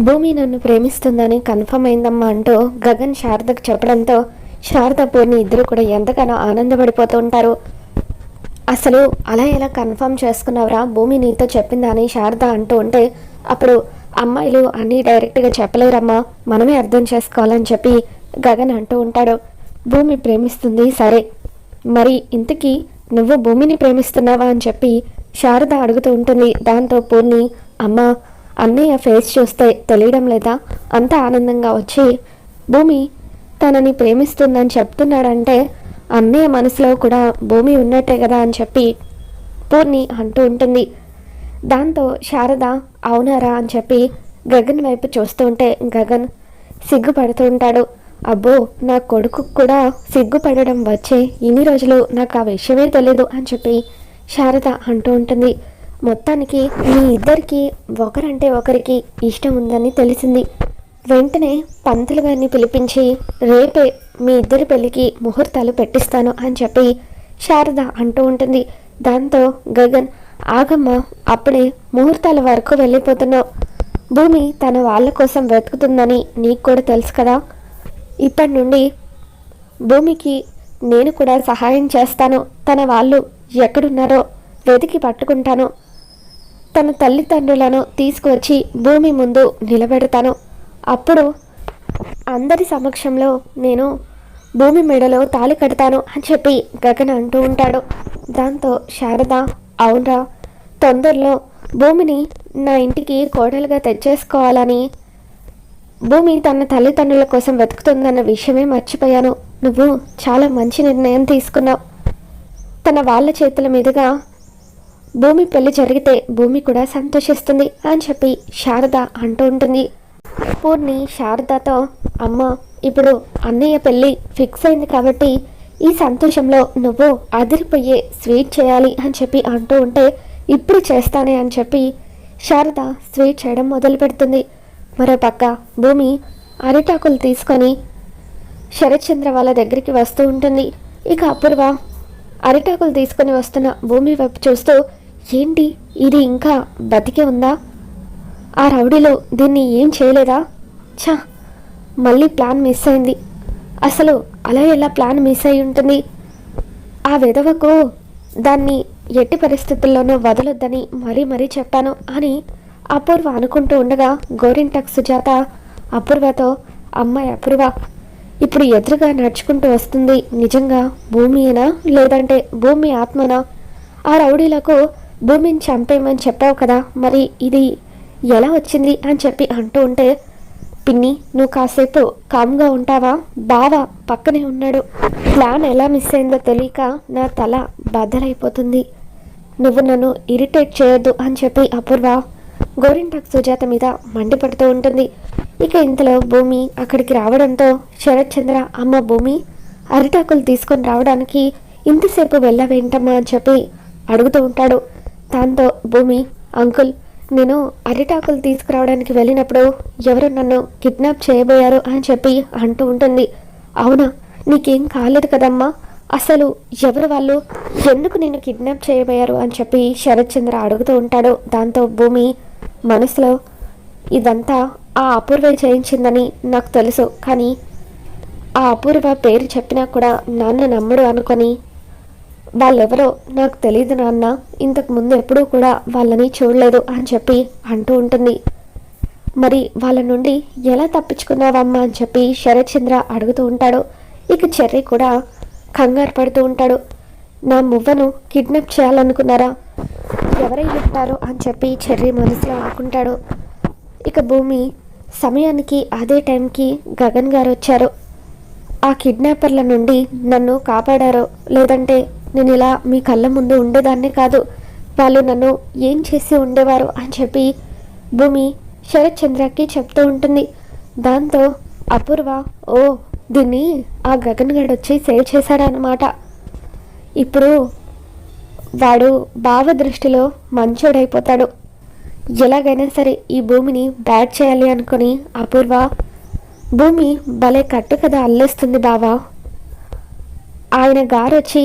భూమి నన్ను ప్రేమిస్తుందని కన్ఫర్మ్ అయిందమ్మా అంటూ గగన్ శారదకు చెప్పడంతో శారద పూర్ణి ఇద్దరు కూడా ఎంతగానో ఆనందపడిపోతూ ఉంటారు. అసలు అలా ఎలా కన్ఫర్మ్ చేసుకున్నావురా? భూమి నీతో చెప్పిందా అని శారద అంటూ ఉంటే అప్పుడు అమ్మాయిలు అన్నీ డైరెక్ట్గా చెప్పలేరమ్మా. మనమే అర్థం చేసుకోవాలని చెప్పి గగన్ అంటూ ఉంటాడు. భూమి ప్రేమిస్తుంది సరే. మరి ఇంతకీ నువ్వు భూమిని ప్రేమిస్తున్నావా అని చెప్పి శారద అడుగుతూ ఉంటుంది. దాంతో పూర్ణి అమ్మ అన్నయ్య ఫేస్ చూస్తే తెలియడం లేదా? అంత ఆనందంగా వచ్చి భూమి తనని ప్రేమిస్తుందని చెప్తున్నాడంటే అన్నయ్య మనసులో కూడా భూమి ఉన్నట్టే కదా? అని చెప్పి పూర్ణి అంటూ ఉంటుంది. దాంతో శారద అవునారా? అని చెప్పి గగన్ వైపు చూస్తూ ఉంటే గగన్ సిగ్గుపడుతూ ఉంటాడు. అబ్బో నా కొడుకు కూడా సిగ్గుపడడం వచ్చే ఇన్ని రోజులు నాకు ఆ విషయమే తెలీదు అని చెప్పి శారద అంటూ ఉంటుంది. మొత్తానికి మీ ఇద్దరికి ఒకరంటే ఒకరికి ఇష్టం ఉందని తెలిసింది. వెంటనే పంతులు గారిని పిలిపించి రేపే మీ ఇద్దరి పెళ్ళికి ముహూర్తాలు పెట్టిస్తాను అని చెప్పి శారద అంటూ ఉంటుంది. దాంతో గగన్ ఆగమ్మ అప్పుడే ముహూర్తాల వరకు వెళ్ళిపోతున్నావు. భూమి తన వాళ్ళ కోసం వెతుకుతుందని నీకు కూడా తెలుసు కదా. ఇప్పటి నుండి భూమికి నేను కూడా సహాయం చేస్తాను. తన వాళ్ళు ఎక్కడున్నారో వెతికి పట్టుకుంటాను. తన తల్లిదండ్రులను తీసుకువచ్చి భూమి ముందు నిలబెడతాను. అప్పుడు అందరి సమక్షంలో నేను భూమి మెడలో తాళి కడతాను అని చెప్పి గగన్ అంటూ ఉంటాడు. దాంతో శారద అవునరా తొందరలో భూమిని నా ఇంటికి కోడలుగా తెచ్చేసుకోవాలని భూమి తన తల్లిదండ్రుల కోసం వెతుకుతుందన్న విషయమే మర్చిపోయాను. నువ్వు చాలా మంచి నిర్ణయం తీసుకున్నావు. తన వాళ్ళ చేతుల మీదుగా భూమి పెళ్ళి జరిగితే భూమి కూడా సంతోషిస్తుంది అని చెప్పి శారద అంటూ ఉంటుంది. పూర్ణి శారదతో అమ్మ ఇప్పుడు అన్నయ్య పెళ్ళి ఫిక్స్ అయింది కాబట్టి ఈ సంతోషంలో నువ్వు అదిరిపోయే స్వీట్ చేయాలి అని చెప్పి అంటూ ఉంటే ఇప్పుడు చేస్తానే అని చెప్పి శారద స్వీట్ చేయడం మొదలు పెడుతుంది. మరో పక్క భూమి అరిటాకులు తీసుకొని శరత్చంద్ర వాళ్ళ దగ్గరికి వస్తూ ఉంటుంది. ఇక అపూర్వ అరిటాకులు తీసుకొని వస్తున్న భూమి వైపు చూస్తూ ఏంటి? ఇది ఇంకా బతికే ఉందా? ఆ రౌడీలో దీన్ని ఏం చేయలేదా? ఛా మళ్ళీ ప్లాన్ మిస్ అయింది. అసలు అలా ఎలా ప్లాన్ మిస్ అయి ఉంటుంది? ఆ విధవకు దాన్ని ఎట్టి పరిస్థితుల్లోనూ వదలొద్దని మరీ మరీ చెప్పాను అని అపూర్వ అనుకుంటూ ఉండగా గోరింటక్ సుజాత అపూర్వతో అమ్మాయి అపూర్వ ఇప్పుడు ఎదురుగా నడుచుకుంటూ వస్తుంది. నిజంగా భూమియేనా లేదంటే భూమి ఆత్మనా? ఆ రౌడీలకు భూమిని చంపేయమని చెప్పావు కదా మరి ఇది ఎలా వచ్చింది అని చెప్పి అంటూ ఉంటే పిన్ని నువ్వు కాసేపు కామ్గా ఉంటావా? బావ పక్కనే ఉన్నాడు. ప్లాన్ ఎలా మిస్ అయిందో తెలియక నా తల బద్దలైపోతుంది నువ్వు నన్ను ఇరిటేట్ చేయొద్దు అని చెప్పి అపూర్వ గోరింటాక్ సుజాత మీద మండిపడుతూ ఉంటుంది. ఇక ఇంతలో భూమి అక్కడికి రావడంతో శరత్ చంద్ర అమ్మ భూమి అరిటాకులు తీసుకొని రావడానికి ఇంతసేపు వెళ్ళవేంటమ్మా? అని చెప్పి అడుగుతూ ఉంటాడు. దాంతో భూమి అంకుల్ నేను అరిటాకులు తీసుకురావడానికి వెళ్ళినప్పుడు ఎవరు నన్ను కిడ్నాప్ చేయబోయారు అని చెప్పి అంటూ ఉంటుంది. అవునా? నీకేం కాలేదు కదమ్మా. అసలు ఎవరు వాళ్ళు? ఎందుకు నేను కిడ్నాప్ చేయబోయారు అని చెప్పి శరత్ చంద్ర అడుగుతూ ఉంటాడు. దాంతో భూమి మనసులో ఇదంతా ఆ అపూర్వ చేయించిందని నాకు తెలుసు. కానీ ఆ అపూర్వ పేరు చెప్పినా కూడా నాన్న నమ్మడు అనుకొని వాళ్ళెవరో నాకు తెలియదు నాన్న. ఇంతకు ముందు ఎప్పుడూ కూడా వాళ్ళని చూడలేదు అని చెప్పి అంటూ ఉంటుంది. మరి వాళ్ళ నుండి ఎలా తప్పించుకున్నావమ్మా అని చెప్పి శరత్చంద్ర అడుగుతూ ఉంటాడు. ఇక చెర్రీ కూడా కంగారు పడుతూ ఉంటాడు. నా మువ్వను కిడ్నాప్ చేయాలనుకున్నారా? ఎవరై ఉంటారు అని చెప్పి చెర్రీ మనసులో అనుకుంటాడు ఇక భూమి సమయానికి అదే టైంకి గగన్ గారు వచ్చారు. ఆ కిడ్నాపర్ల నుండి నన్ను కాపాడారో లేదంటే నేను ఇలా మీ కళ్ళ ముందు ఉండేదాన్నే కాదు. వాళ్ళు నన్ను ఏం చేసి ఉండేవారు అని చెప్పి భూమి శరత్ చంద్రకి చెప్తూ ఉంటుంది. దాంతో అపూర్వ ఓ దీన్ని ఆ గగన్ గడు వచ్చి సేవ్ చేశాడనమాట ఇప్పుడు వాడు భావ దృష్టిలో మంచోడైపోతాడు. ఎలాగైనా సరే ఈ భూమిని బ్యాట్ చేయాలి అనుకుని అపూర్వ భూమి భలే కట్టు కదా అల్లేస్తుంది బావా. ఆయన గారు వచ్చి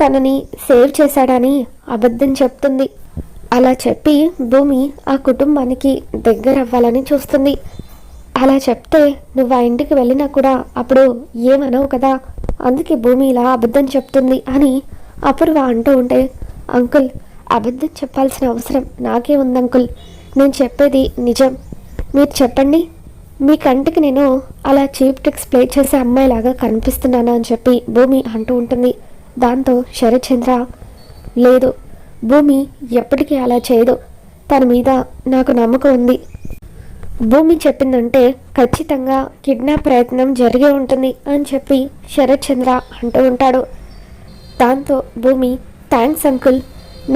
తనని సేవ్ చేశాడని అబద్ధం చెప్తుంది. అలా చెప్పి భూమి ఆ కుటుంబానికి దగ్గర అవ్వాలని చూస్తుంది. అలా చెప్తే నువ్వు ఆ ఇంటికి వెళ్ళినా కూడా అప్పుడు ఏమనవు కదా? అందుకే భూమి ఇలా అబద్ధం చెప్తుంది అని అపూర్వ అంటూ ఉంటే అంకుల్ అబద్ధం చెప్పాల్సిన అవసరం నాకే ఉంది అంకుల్. నేను చెప్పేది నిజం. మీరు చెప్పండి. మీ కంటికి నేను అలా చీప్ ట్రిక్స్ ప్లే చేసే అమ్మాయిలాగా కనిపిస్తున్నాను? అని చెప్పి భూమి అంటూ ఉంటుంది. దాంతో శరత్చంద్ర లేదు భూమి ఎప్పటికీ అలా చేయదు. తన మీద నాకు నమ్మకం ఉంది. భూమి చెప్పిందంటే ఖచ్చితంగా కిడ్నాప్ ప్రయత్నం జరిగే ఉంటుంది అని చెప్పి శరత్చంద్ర అంటూ ఉంటాడు. దాంతో భూమి థ్యాంక్స్ అంకుల్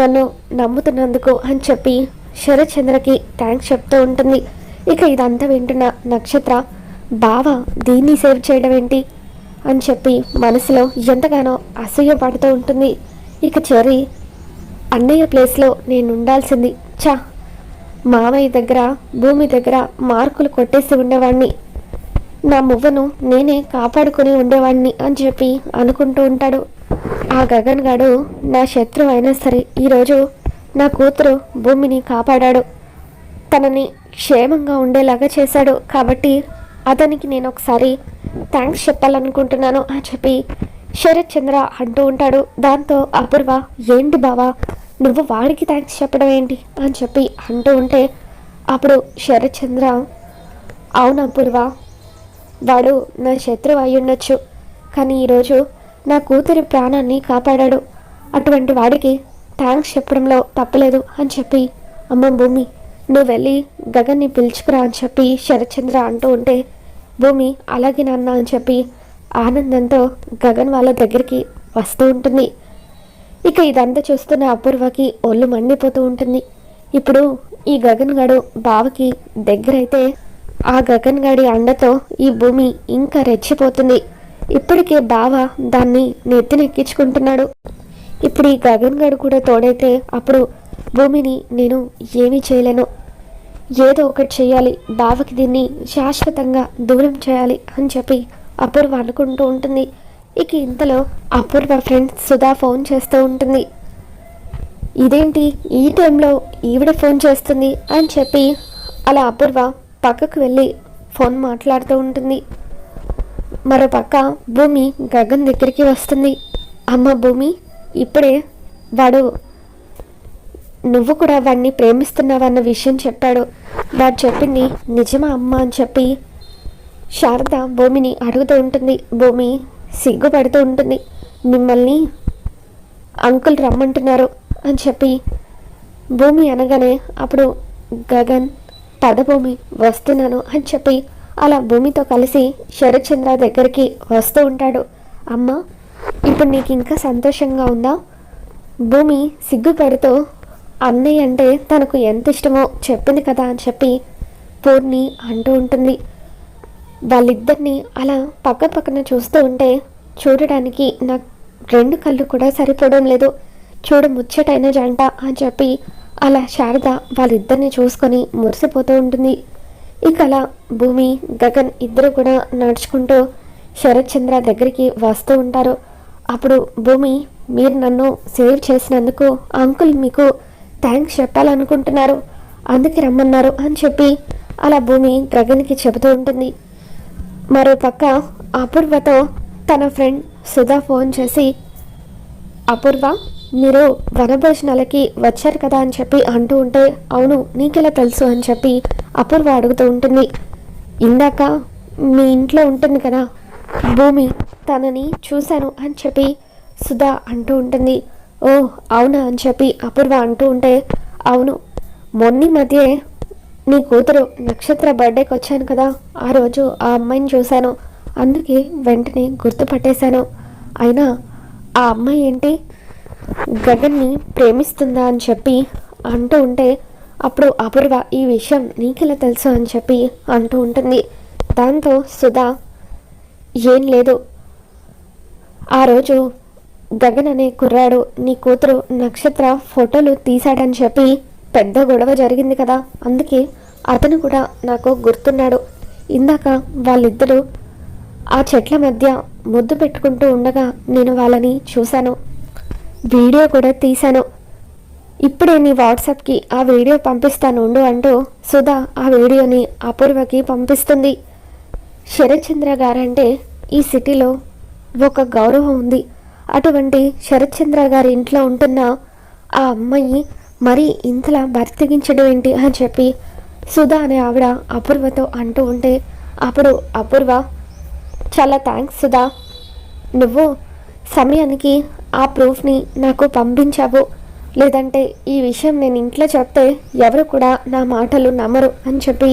నన్ను నమ్ముతున్నందుకు అని చెప్పి శరత్చంద్రకి థ్యాంక్స్ చెప్తూ ఉంటుంది. ఇక ఇదంతా వింటున్న నక్షత్ర బావ దీన్ని సేవ్ చేయడం ఏంటి? అని చెప్పి మనసులో ఎంతగానో అసూయ పడుతూ ఉంటుంది. ఇక చెర్రీ అన్నయ్య ప్లేస్లో నేను ఉండాల్సింది చా మామయ్య దగ్గర భూమి దగ్గర మార్కులు కొట్టేసి ఉండేవాడిని నా మువ్వను నేనే కాపాడుకుని ఉండేవాడిని అని చెప్పి అనుకుంటూ ఉంటాడు. ఆ గగన్ గాడు నా శత్రువు అయినా సరే ఈరోజు నా కూతురు భూమిని కాపాడాడు. తనని క్షేమంగా ఉండేలాగా చేశాడు. కాబట్టి అతనికి నేను ఒకసారి థ్యాంక్స్ చెప్పాలనుకుంటున్నాను అని చెప్పి శరత్ చంద్ర అంటూ ఉంటాడు. దాంతో అపూర్వ ఏంటి బావా నువ్వు వాడికి థ్యాంక్స్ చెప్పడం ఏంటి? అని చెప్పి అంటూ ఉంటే అప్పుడు శరత్ చంద్ర అవును అపూర్వ వాడు నా శత్రువు అయి ఉండొచ్చు కానీ ఈరోజు నా కూతురి ప్రాణాన్ని కాపాడాడు. అటువంటి వాడికి థ్యాంక్స్ చెప్పడంలో తప్పలేదు అని చెప్పి అమ్మ భూమి నువ్వు వెళ్ళి గగన్ని పిలుచుకురా అని చెప్పి శరత్చంద్ర అంటూ ఉంటే భూమి అలాగే నాన్న అని చెప్పి ఆనందంతో గగన్ వాళ్ళ దగ్గరికి వస్తూ ఉంటుంది. ఇక ఇదంతా చూస్తున్న అపూర్వకి ఒళ్ళు మండిపోతూ ఉంటుంది. ఇప్పుడు ఈ గగన్ గడు బావకి దగ్గరైతే ఆ గగన్ గడి అండతో ఈ భూమి ఇంకా రెచ్చిపోతుంది. ఇప్పటికే బావ దాన్ని నెత్తినెక్కించుకుంటున్నాడు. ఇప్పుడు ఈ గగన్ గడు కూడా తోడైతే అప్పుడు భూమిని నేను ఏమీ చేయలేను. ఏదో ఒకటి చేయాలి. బావకి దీన్ని శాశ్వతంగా దూరం చేయాలి అని చెప్పి అపూర్వ అనుకుంటూ ఉంటుంది. ఇక ఇంతలో అపూర్వ ఫ్రెండ్ సుధా ఫోన్ చేస్తూ ఉంటుంది. ఇదేంటి? ఈ టైంలో ఈవిడ ఫోన్ చేస్తుంది అని చెప్పి అలా అపూర్వ పక్కకు వెళ్ళి ఫోన్ మాట్లాడుతూ ఉంటుంది. మరో పక్క భూమి గగన్ దగ్గరికి వస్తుంది. అమ్మ భూమి ఇప్పుడే వాడు నువ్వు కూడా వాడిని ప్రేమిస్తున్నావన్న విషయం చెప్పాడు. వాడు చెప్పింది నిజమా అమ్మ అని చెప్పి శారద భూమిని అడుగుతూ ఉంటుంది. భూమి సిగ్గుపడుతూ ఉంటుంది. మిమ్మల్ని అంకుల్ రమ్మంటున్నారు అని చెప్పి భూమి అనగానే అప్పుడు గగన్ పదభూమి వస్తున్నాను అని చెప్పి అలా భూమితో కలిసి శరత్చంద్ర దగ్గరికి వస్తూ ఉంటాడు. అమ్మ ఇప్పుడు నీకు ఇంకా సంతోషంగా ఉందా? భూమి సిగ్గుపడుతూ అన్నయ్య అంటే తనకు ఎంత ఇష్టమో చెప్పింది కదా అని చెప్పి పూర్ణి అంటూ ఉంటుంది. వాళ్ళిద్దరిని అలా పక్క పక్కన చూస్తూ ఉంటే చూడడానికి నాకు రెండు కళ్ళు కూడా సరిపోవడం లేదు. చూడ ముచ్చటైన జంట అని చెప్పి అలా శారద వాళ్ళిద్దరిని చూసుకొని మురిసిపోతూ ఉంటుంది. ఇక అలా భూమి గగన్ ఇద్దరు కూడా నడుచుకుంటూ శరత్చంద్ర దగ్గరికి వస్తూ ఉంటారు. అప్పుడు భూమి మీరు నన్ను సేవ్ చేసినందుకు అంకుల్ మీకు థ్యాంక్స్ చెప్పాలనుకుంటున్నారు. అందుకే రమ్మన్నారు అని చెప్పి అలా భూమి గగన్కి చెబుతూ ఉంటుంది. మరో పక్క అపూర్వతో తన ఫ్రెండ్ సుధా ఫోన్ చేసి అపూర్వ మీరు వనభోజనాలకి వచ్చారు కదా అని చెప్పి అంటూ ఉంటే అవును నీకెలా తెలుసు అని చెప్పి అపూర్వ అడుగుతూ ఉంటుంది. ఇందాక మీ ఇంట్లో ఉంటుంది కదా భూమి తనని చూశాను అని చెప్పి సుధా అంటూ ఉంటుంది. ఓ అవునా అని చెప్పి అపూర్వ అంటూ ఉంటే అవును. మొన్న మధ్యే నీ కూతురు నక్షత్ర బర్త్డేకి వచ్చాను కదా. ఆ రోజు ఆ అమ్మాయిని చూశాను. అందుకే వెంటనే గుర్తుపట్టేశాను. అయినా ఆ అమ్మాయి ఏంటి? గగన్ని ప్రేమిస్తుందా అని చెప్పి అంటూ ఉంటే అప్పుడు అపూర్వ ఈ విషయం నీకెలా తెలుసు అని చెప్పి అంటూ ఉంటుంది. దాంతో సుధా ఏం లేదు. ఆ రోజు గగన్ అనే కుర్రాడు. నీ కూతురు నక్షత్ర ఫోటోలు తీశాడని చెప్పి పెద్ద గొడవ జరిగింది కదా. అందుకే అతను కూడా నాకు గుర్తున్నాడు. ఇందాక వాళ్ళిద్దరూ ఆ చెట్ల మధ్య ముద్దు పెట్టుకుంటూ ఉండగా నేను వాళ్ళని చూశాను. వీడియో కూడా తీశాను. ఇప్పుడే నీ వాట్సాప్కి ఆ వీడియో పంపిస్తాను ఉండు అంటూ సుధా ఆ వీడియోని అపూర్వకి పంపిస్తుంది. శరత్చంద్ర గారంటే ఈ సిటీలో ఒక గౌరవం ఉంది. అటువంటి శరత్చంద్ర గారి ఇంట్లో ఉంటున్న ఆ అమ్మాయి మరి ఇంతలా బర్తిగించడం ఏంటి అని చెప్పి సుధా అనే ఆవిడ అపూర్వతో అంటూ ఉంటే అప్పుడు అపూర్వ చాలా థ్యాంక్స్ సుధా. నువ్వు సమయానికి ఆ ప్రూఫ్ని నాకు పంపించావు. లేదంటే ఈ విషయం నేను ఇంట్లో చెప్తే ఎవరు కూడా నా మాటలు నమ్మరు అని చెప్పి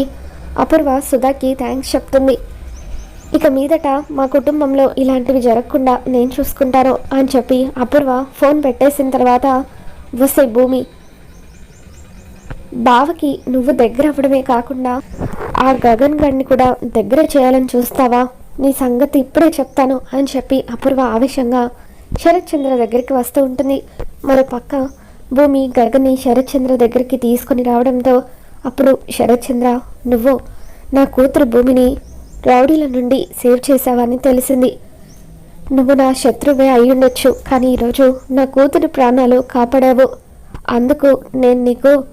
అపూర్వ సుధాకి థ్యాంక్స్ చెప్తుంది. ఇక మీదట మా కుటుంబంలో ఇలాంటివి జరగకుండా నేను చూసుకుంటాను అని చెప్పి అపూర్వ ఫోన్ పెట్టేసిన తర్వాత వస్తే భూమి బావకి నువ్వు దగ్గర అవ్వడమే కాకుండా ఆ గగన్ గడిని కూడా దగ్గర చేయాలని చూస్తావా? నీ సంగతి ఇప్పుడే చెప్తాను అని చెప్పి అపూర్వ ఆవేశంగా శరత్చంద్ర దగ్గరికి వస్తూ ఉంటుంది. మరో పక్క భూమి గగన్ని శరత్చంద్ర దగ్గరికి తీసుకొని రావడంతో అప్పుడు శరత్చంద్ర నువ్వు నా కూతురు భూమిని రౌడీల నుండి సేవ్ చేశావని తెలిసింది. నువ్వు నా శత్రువే అయ్యుండొచ్చు కానీ ఈరోజు నా కూతురు ప్రాణాలు కాపాడావు. అందుకు నేను నీకు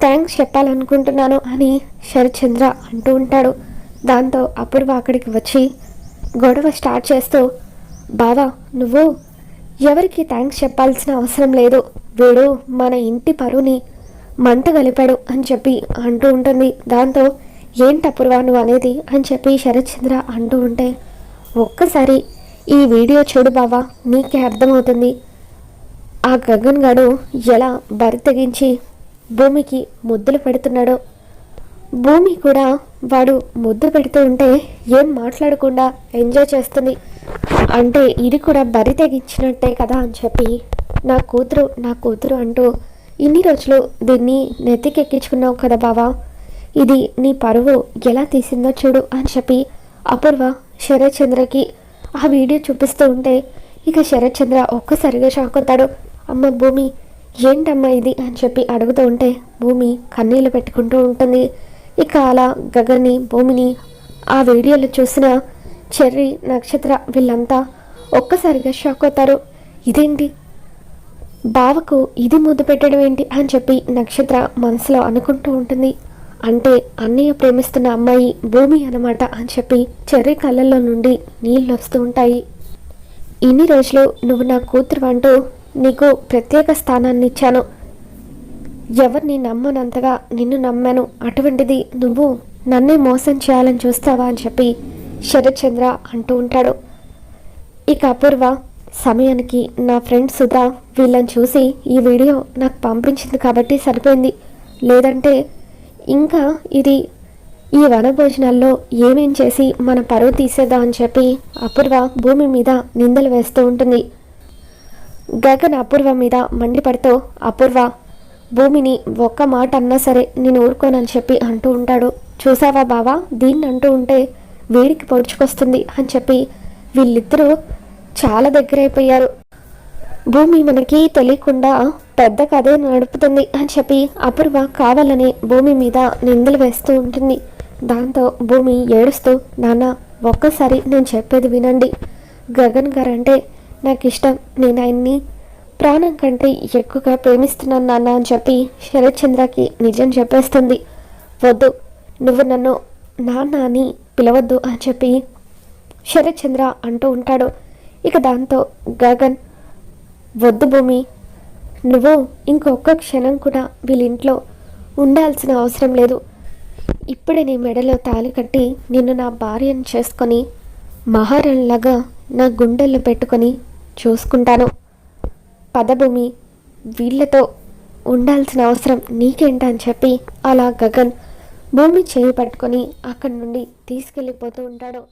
థ్యాంక్స్ చెప్పాలనుకుంటున్నాను అని శరచంద్ర అంటూ ఉంటాడు. దాంతో అప్పుడు అక్కడికి వచ్చి గొడవ స్టార్ట్ చేస్తూ బావా నువ్వు ఎవరికి థ్యాంక్స్ చెప్పాల్సిన అవసరం లేదు. వీడు మన ఇంటి పరువుని మంట గలిపాడు అని చెప్పి అంటూ ఉంటుంది. దాంతో ఏంటి నువ్వు అనేది అని చెప్పి శరత్చంద్ర అంటూ ఉంటే ఒక్కసారి ఈ వీడియో చూడు బావా నీకే అర్థమవుతుంది. ఆ గగన్ గడు ఎలా బరి తెగించి భూమికి ముద్దులు పెడుతున్నాడో. భూమి కూడా వాడు ముద్దు పెడుతూ ఉంటే ఏం మాట్లాడకుండా ఎంజాయ్ చేస్తుంది. అంటే ఇది కూడా బరి తెగించినట్టే కదా అని చెప్పి నా కూతురు నా కూతురు అంటూ ఇన్ని రోజులు దీన్ని నెత్తికెక్కించుకున్నావు కదా బావా. ఇది నీ పరువు ఎలా తీసిందో చూడు అని చెప్పి అపూర్వ శరత్చంద్రకి ఆ వీడియో చూపిస్తూ ఉంటే ఇక శరత్చంద్ర ఒక్కసారిగా షాక్ అవుతాడు. అమ్మ భూమి ఏంటమ్మా ఇది? అని చెప్పి అడుగుతూ ఉంటే భూమి కన్నీళ్ళు పెట్టుకుంటూ ఉంటుంది. ఇక అలా గగన్ని భూమిని ఆ వీడియోలో చూసిన చెర్రి నక్షత్ర వీళ్ళంతా ఒక్కసారిగా షాక్ అవుతారు. ఇదేంటి? బావకు ఇది ముద్దు పెట్టడం ఏంటి? అని చెప్పి నక్షత్ర మనసులో అనుకుంటూ ఉంటుంది. అంటే అన్నయ్య ప్రేమిస్తున్న అమ్మాయి భూమి అనమాట అని చెప్పి చెర్రీ కళ్ళల్లో నుండి నీళ్ళు వస్తూ ఉంటాయి. ఇన్ని రోజులు నువ్వు నా కూతురు అంటూ నీకు ప్రత్యేక స్థానాన్ని ఇచ్చాను. ఎవరిని నమ్మనంతగా నిన్ను నమ్మాను. అటువంటిది నువ్వు నన్నే మోసం చేయాలని చూస్తావా అని చెప్పి శరత్చంద్ర అంటూ ఉంటాడు. ఇక అపూర్వ సమయానికి నా ఫ్రెండ్ సుధా వీళ్ళని చూసి ఈ వీడియో నాకు పంపించింది కాబట్టి సరిపోయింది. లేదంటే ఇంకా ఇది ఈ వనభోజనాల్లో ఏమేం చేసి మన పరువు తీసేద్దాం అని చెప్పి అపూర్వ భూమి మీద నిందలు వేస్తూ ఉంటుంది. గగన్ అపూర్వ మీద మండిపడుతూ అపూర్వ భూమిని ఒక్క మాట అన్నా సరే నేను ఊరుకోనని చెప్పి అంటూ ఉంటాడు. చూసావా బావా? దీన్ని అంటూ ఉంటే వేడికి పొడుచుకొస్తుంది అని చెప్పి వీళ్ళిద్దరూ చాలా దగ్గరైపోయారు. భూమి మనకి తెలియకుండా పెద్ద కథే నడుపుతుంది అని చెప్పి అపూర్వ కావాలని భూమి మీద నిందలు వేస్తూ ఉంటుంది. దాంతో భూమి ఏడుస్తూ నాన్న ఒక్కసారి నేను చెప్పేది వినండి. గగన్ గారు అంటే నాకు ఇష్టం నేను ఆయన్ని ప్రాణం కంటే ఎక్కువగా ప్రేమిస్తున్నాను నాన్న అని చెప్పి శరత్చంద్రకి నిజం చెప్పేస్తుంది. వద్దు. నువ్వు నన్ను నాన్న అని పిలవద్దు అని చెప్పి శరత్చంద్ర అంటూ ఉంటాడు. ఇక దాంతో గగన్ వద్దు భూమి. నువ్వు ఇంకొక క్షణం కూడా వీళ్ళింట్లో ఉండాల్సిన అవసరం లేదు. ఇప్పుడే నీ మెడలో తాలి కట్టి నిన్ను నా భార్యను చేసుకొని మహారాణిలాగా నా గుండెల్లో పెట్టుకొని చూసుకుంటాను. పదభూమి వీళ్ళతో ఉండాల్సిన అవసరం నీకేంటని చెప్పి అలా గగన్ భూమి చేయి పట్టుకొని అక్కడి నుండి తీసుకెళ్ళిపోతూ ఉంటాడు.